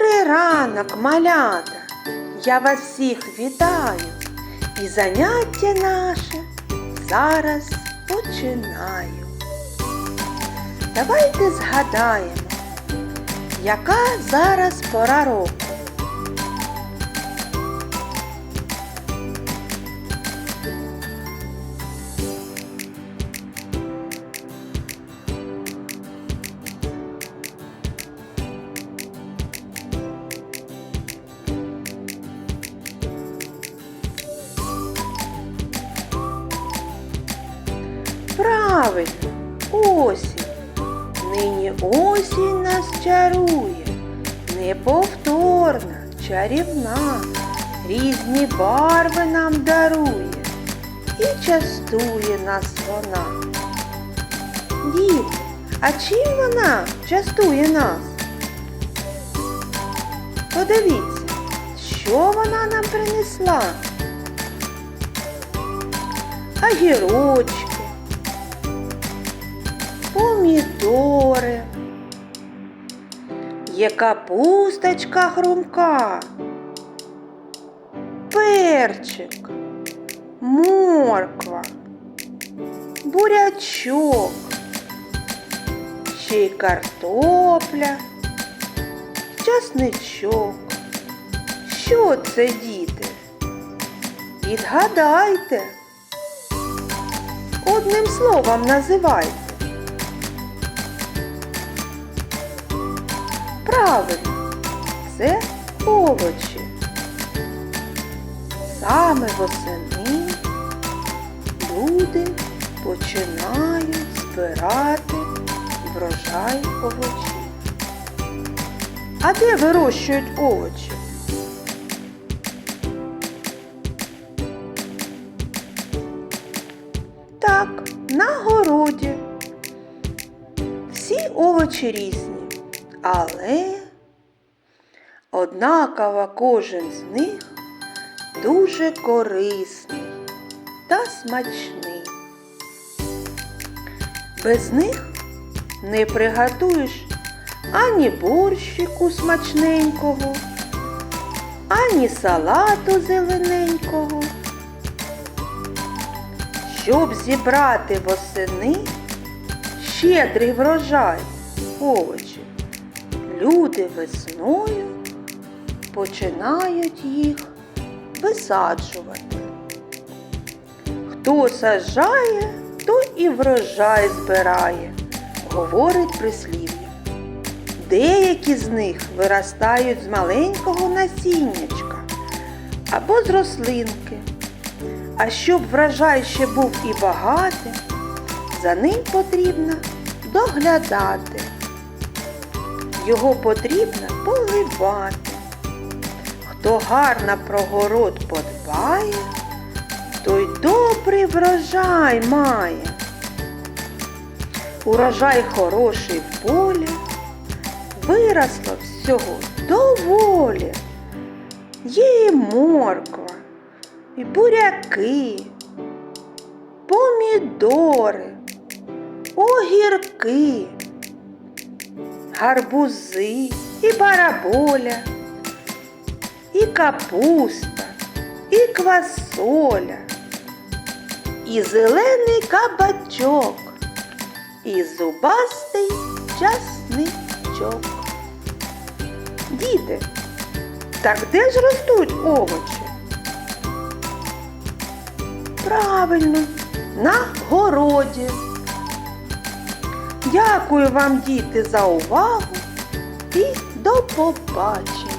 Добрий ранок, малята! Я вас всіх вітаю. І заняття наше зараз починаю. Давайте згадаємо, яка зараз пора року. Правильно, осінь. Нині осінь нас чарує, неповторна, чарівна, різні барви нам дарує і частує нас вона. Діти, а чим вона частує нас? Подивіться, що вона нам принесла? Огірочки, помідори. Є капусточка хрумка, перчик, морква, бурячок, ще й картопля, часничок. Що це, діти? Відгадайте. Одним словом називайте. Правильно, це овочі. Саме восени люди починають збирати врожай овочів. А де вирощують овочі? Так, на городі. Всі овочі різні, але однаково кожен з них дуже корисний та смачний. Без них не приготуєш ані борщику смачненького, ані салату зелененького. Щоб зібрати восени щедрий врожай овочів, люди весною починають їх висаджувати. Хто саджає, то і врожай збирає, говорить прислів'я. Деякі з них виростають з маленького насіннячка або з рослинки. А щоб врожай ще був і багатий, за ним потрібно доглядати. Його потрібно поливати. Хто гарно про город подбає, той добрий врожай має. Урожай хороший в полі, виросло всього доволі. Є і морква, і буряки, помідори, огірки, гарбузи і бараболя, і капуста, і квасоля, і зелений кабачок, і зубастий часничок. Діти, так де ж ростуть овочі? Правильно, на городі. Дякую вам, діти, за увагу і до побачення.